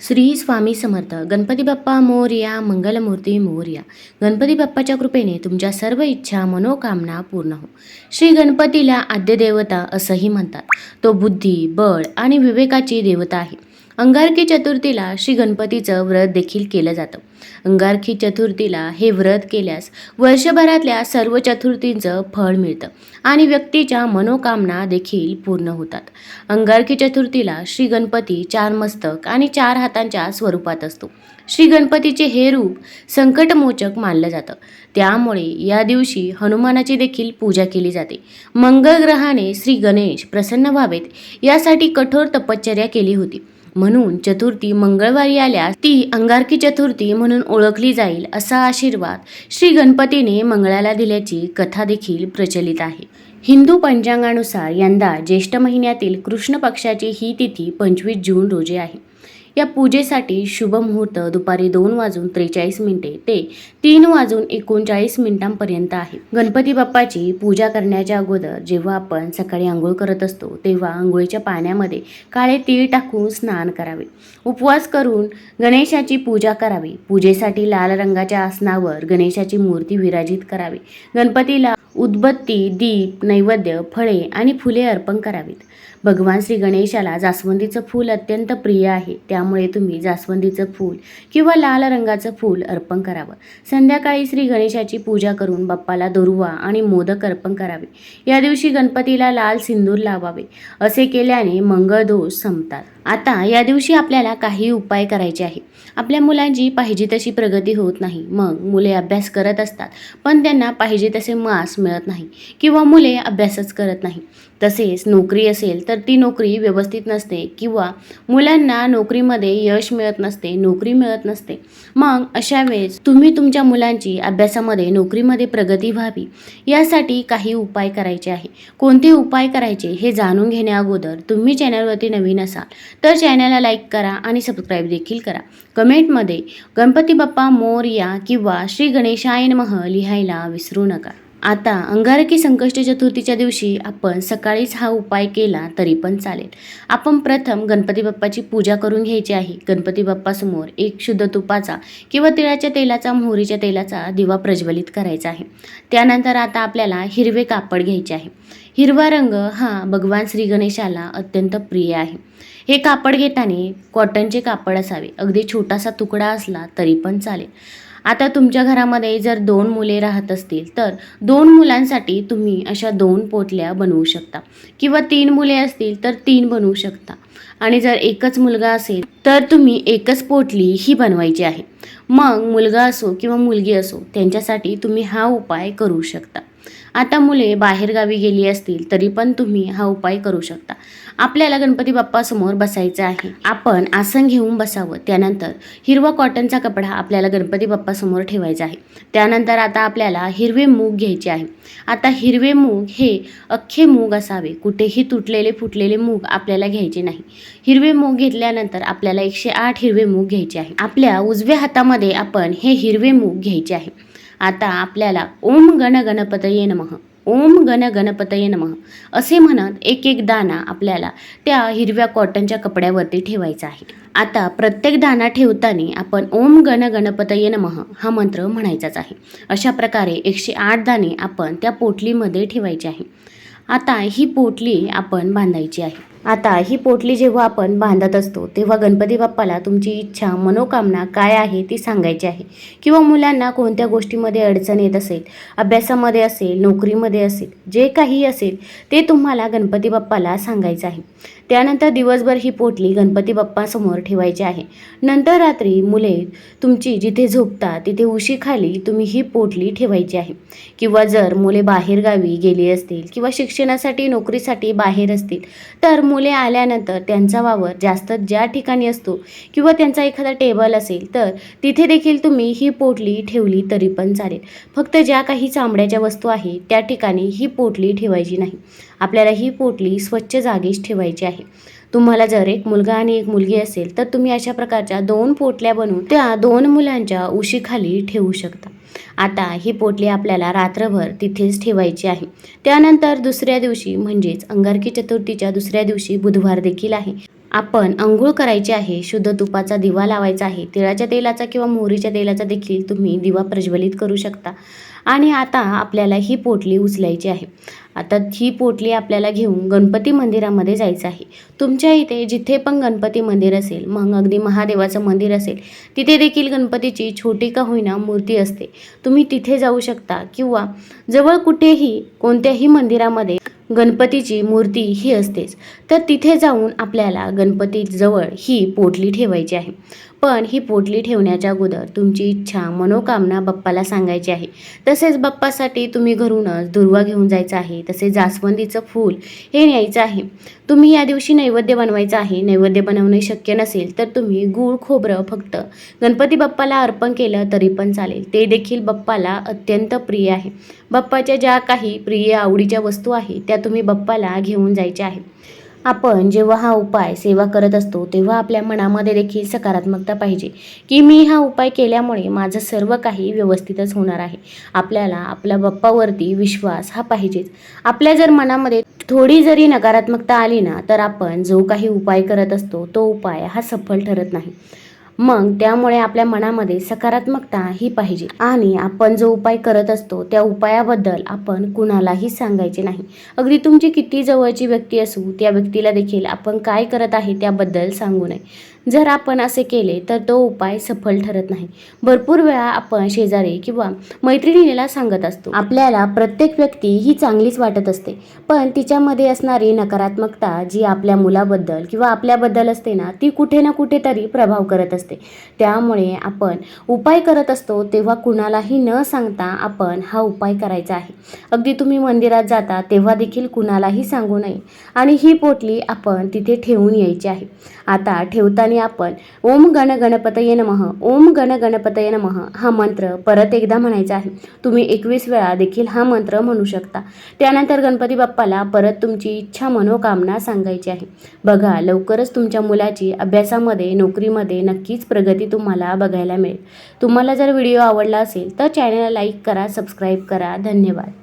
श्री स्वामी समर्थ. गणपती बाप्पा मोरया मंगलमूर्ती मोरया. गणपती बाप्पाच्या कृपेने तुमच्या सर्व इच्छा मनोकामना पूर्ण हो. श्री गणपतीला आद्यदेवता असंही म्हणतात. तो बुद्धी बळ आणि विवेकाची देवता आहे. अंगारकी चतुर्थीला श्री गणपतीचं व्रत देखील केलं जातं. अंगारकी चतुर्थीला हे व्रत केल्यास वर्षभरातल्या सर्व चतुर्थींचं फळ मिळतं आणि व्यक्तीच्या मनोकामना देखील पूर्ण होतात. अंगारकी चतुर्थीला श्री गणपती चार मस्तक आणि चार हातांच्या स्वरूपात असतो. श्री गणपतीचे हे रूप संकटमोचक मानलं जातं. त्यामुळे या दिवशी हनुमानाची देखील पूजा केली जाते. मंगळ ग्रहाने श्री गणेश प्रसन्न व्हावेत यासाठी कठोर तपश्चर्या केली होती. म्हणून चतुर्थी मंगळवारी आल्यास ती अंगारकी चतुर्थी म्हणून ओळखली जाईल असा आशीर्वाद श्री गणपतीने मंगळाला दिल्याची कथा देखील प्रचलित आहे. हिंदू पंचांगानुसार यंदा ज्येष्ठ महिन्यातील कृष्ण पक्षाची ही तिथी पंचवीस जून रोजी आहे. या पूजेसाठी शुभ मुहूर्त दुपारी दोन वाजून त्रेचाळीस मिनिटे ते तीन वाजून एकोणचाळीस मिनिटांपर्यंत आहे. गणपती बाप्पाची पूजा करण्याच्या अगोदर जेव्हा आपण सकाळी आंघोळ करत असतो तेव्हा आंघोळीच्या पाण्यामध्ये काळे तीळ टाकून स्नान करावे. उपवास करून गणेशाची पूजा करावी. पूजेसाठी लाल रंगाच्या आसनावर गणेशाची मूर्ती विराजित करावी. गणपतीला उदबत्ती दीप नैवेद्य फळे आणि फुले अर्पण करावीत. भगवान श्री गणेशाला जास्वंदीचं फूल अत्यंत प्रिय आहे. त्यामुळे तुम्ही जास्वंदीचं फूल किंवा लाल रंगाचं फूल अर्पण करावं. संध्याकाळी श्री गणेशाची पूजा करून बाप्पाला दुर्वा आणि मोदक अर्पण करावे. या दिवशी गणपतीला लाल सिंदूर लावावे. असे केल्याने मंगळ दोष संपतात. आता या दिवशी आपल्याला काही उपाय करायचे आहे. आपल्या मुलांची पाहिजे तशी प्रगती होत नाही. मग मुले अभ्यास करत असतात पण त्यांना पाहिजे तसे मार्क्स मिळत नाही किंवा मुले अभ्यासच करत नाही. तसेच नोकरी असेल तर ती नोकरी व्यवस्थित नसते किंवा मुलांना नोकरीमध्ये यश मिळत नसते नोकरी मिळत नसते. मग अशा वेळेस तुम्ही तुमच्या मुलांची अभ्यासामध्ये नोकरीमध्ये प्रगती व्हावी यासाठी काही उपाय करायचे आहे. कोणते उपाय करायचे हे जाणून घेण्या अगोदर तुम्ही चॅनलवरती नवीन असाल तर चॅनलला लाईक करा आणि सबस्क्राईब देखील करा. कमेंटमध्ये गणपती बाप्पा मोरया किंवा श्री गणेशायन मह लिहायला विसरू नका. आता अंगारकी संकष्ट चतुर्थीच्या दिवशी आपण सकाळीच हा उपाय केला तरी पण चालेल. आपण प्रथम गणपती बाप्पाची पूजा करून घ्यायची आहे. गणपती बाप्पासमोर एक शुद्ध तुपाचा किंवा तिळाच्या तेलाचा मोहरीच्या तेलाचा दिवा प्रज्वलित करायचा आहे. त्यानंतर आता आपल्याला हिरवे कापड घ्यायचे आहे. हिरवा रंग हा भगवान श्री गणेशाला अत्यंत प्रिय आहे. हे कापड घेताना कॉटनचे कापड असावे. अगदी छोटासा तुकडा असला तरी पण चालेल. आता तुमच्या घरामध्ये जर दोन मुले राहत असतील तर दोन मुलांसाठी तुम्ही अशा दोन पोटल्या बनवू शकता. किंवा तीन मुले असतील तर तीन बनवू शकता. आणि जर एकच मुलगा असेल तर तुम्ही एकच पोटली ही बनवायची आहे. मग मुलगा असो किंवा मुलगी असो त्यांच्यासाठी तुम्ही हा उपाय करू शकता. आता मुले बाहेरगावी गेली असतील तरी पण तुम्ही हा उपाय करू शकता. आपल्याला गणपती बाप्पासमोर बसायचं आहे. आपण आसन घेऊन बसावं. त्यानंतर हिरवा कॉटनचा कपडा आपल्याला गणपती बाप्पासमोर ठेवायचा आहे. त्यानंतर आता आपल्याला हिरवे मूग घ्यायचे आहे. आता हिरवे मूग हे अख्खे मूग असावे. कुठेही तुटलेले फुटलेले मूग आपल्याला घ्यायचे नाही. हिरवे मूग घेतल्यानंतर आपल्याला एकशे आठ हिरवे मूग घ्यायचे आहे. आपल्या उजव्या हातामध्ये आपण हे हिरवे मूग घ्यायचे आहे. आता आपल्याला ओम गण गणपतये नमः ओम गण गणपतये नमः असे म्हणत एक एक दाना आपल्याला त्या हिरव्या कॉटनच्या कपड्यावरती ठेवायचा आहे. आता प्रत्येक दाना ठेवताना आपण ओम गण गणपतये नमः हा मंत्र म्हणायचाच आहे. अशा प्रकारे एकशे आठ दाणे आपण त्या पोटलीमध्ये ठेवायचे आहे. आता ही पोटली आपण बांधायची आहे. आता ही पोटली जेव्हा आपण बांधत असतो तेव्हा गणपती बाप्पाला तुमची इच्छा मनोकामना काय आहे ती सांगायची आहे. किंवा मुलांना कोणत्या गोष्टीमध्ये अडचण येत असेल अभ्यासामध्ये असेल नोकरीमध्ये असेल जे काही असेल ते तुम्हाला गणपती बाप्पाला सांगायचं आहे. त्यानंतर दिवसभर ही पोटली गणपती बाप्पासमोर ठेवायची आहे. नंतर रात्री मुले तुमची जिथे झोपता तिथे उशीखाली तुम्ही ही पोटली ठेवायची आहे. किंवा जर मुले बाहेरगावी गेली असतील किंवा शिक्षणासाठी नोकरीसाठी बाहेर असतील तर मुले आल्यानंतर त्यांचा वावर जास्त ज्या ठिकाणी असतो किंवा त्यांचा एखादा टेबल असेल तर तिथे देखील तुम्ही ही पोटली ठेवली तरी पण चालेल. फक्त ज्या काही चामड्याच्या वस्तू आहे त्या ठिकाणी ही पोटली ठेवायची नाही. आपल्याला ही पोटली स्वच्छ जागीच ठेवायची आहे. तुम्हाला जर एक मुलगा आणि एक मुलगी असेल तर तुम्ही अशा प्रकारच्या दोन पोटल्या बनवून त्या दोन मुलांच्या उशीखाली ठेवू शकता. आता ही पोटली आपल्याला रात्रभर तिथेच ठेवायची आहे. त्यानंतर दुसऱ्या दिवशी म्हणजेच अंगारकी चतुर्थीच्या दुसऱ्या दिवशी बुधवार देखील आहे. आपण अंघोळ करायची आहे शुद्ध तुपाचा दिवा लावायचा आहे तिळाच्या तेलाचा किंवा मोहरीच्या तेलाचा देखील तुम्ही दिवा प्रज्वलित करू शकता. आणि आता आपल्याला ही पोटली उचलायची आहे. आता ही पोटली आपल्याला घेऊन गणपती मंदिरामध्ये जायचं आहे. तुमच्या इथे जिथे पण गणपती मंदिर असेल मग अगदी महादेवाचं मंदिर असेल तिथे देखील गणपतीची छोटी का होईना मूर्ती असते. तुम्ही तिथे जाऊ शकता किंवा जवळ कुठेही कोणत्याही मंदिरामध्ये गणपतीची मूर्ती ही असतेच. तर तिथे जाऊन आपल्याला गणपतीजवळ ही पोटली ठेवायची आहे. पण ही पोटली ठेवण्याच्या अगोदर तुमची इच्छा मनोकामना बाप्पाला सांगायची आहे. तसेच बाप्पासाठी तुम्ही घरूनच दुर्वा घेऊन जायचं आहे. तसेच जास्वंदीचं फूल हे न्यायचं आहे. तुम्ही या दिवशी नैवेद्य बनवायचं आहे. नैवेद्य बनवणे शक्य नसेल तर तुम्ही गूळ खोबरं फक्त गणपती बाप्पाला अर्पण केलं तरी पण चालेल. ते देखील बाप्पाला अत्यंत प्रिय आहे. बाप्पाच्या ज्या काही प्रिय आवडीच्या वस्तू आहेत त्या तुम्ही बाप्पाला घेऊन जायच्या आहेत आपण जेव्हा हा उपाय सेवा करत असतो तेव्हा आपल्या मनामध्ये देखील सकारात्मकता पाहिजे. की मी हा उपाय केल्यामुळे माझं सर्व काही व्यवस्थितच होणार आहे. आपल्याला आपल्या बाप्पावरती विश्वास हा पाहिजेच. आपल्या जर मनामध्ये थोडी जरी नकारात्मकता आली ना तर आपण जो काही उपाय करत असतो तो उपाय हा सफल ठरत नाही. मग त्यामुळे आपल्या मनामध्ये सकारात्मकता ही पाहिजे. आणि आपण जो उपाय करत असतो त्या उपायाबद्दल आपण कुणालाही सांगायचे नाही. अगदी तुमची किती जवळची व्यक्ती असू त्या व्यक्तीला देखील आपण काय करत आहे त्याबद्दल सांगू नये. जर आपण असे केले तर तो उपाय सफल ठरत नाही. भरपूर वेळा आपण शेजारी किंवा मैत्रिणीला सांगत असतो. आपल्याला प्रत्येक व्यक्ती ही चांगलीच वाटत असते. पण तिच्यामध्ये असणारी नकारात्मकता जी आपल्या मुलाबद्दल किंवा आपल्याबद्दल असते ना ती कुठे ना कुठेतरी प्रभाव करत असते. त्यामुळे आपण उपाय करत असतो तेव्हा कुणालाही न सांगता आपण हा उपाय करायचा आहे. अगदी तुम्ही मंदिरात जाता तेव्हा देखील कुणालाही सांगू नये. आणि ही पोटली आपण तिथे ठेवून यायची आहे. आता ठेवताना आपण ओम गण गणपतये नमः ओम गण गणपतये नमः हा मंत्र परत एकदा म्हणायचा आहे. तुम्ही एकवीस वेळा देखील हा मंत्र म्हणू शकता. त्यानंतर गणपती बाप्पाला परत तुमची इच्छा मनोकामना सांगायची आहे. बघा लवकरच तुमच्या मुलाची अभ्यासामध्ये नोकरीमध्ये नक्कीच प्रगती तुम्हाला बघायला मिळेल. तुम्हाला जर व्हिडिओ आवडला असेल तर चॅनलला लाईक करा सबस्क्राईब करा. धन्यवाद.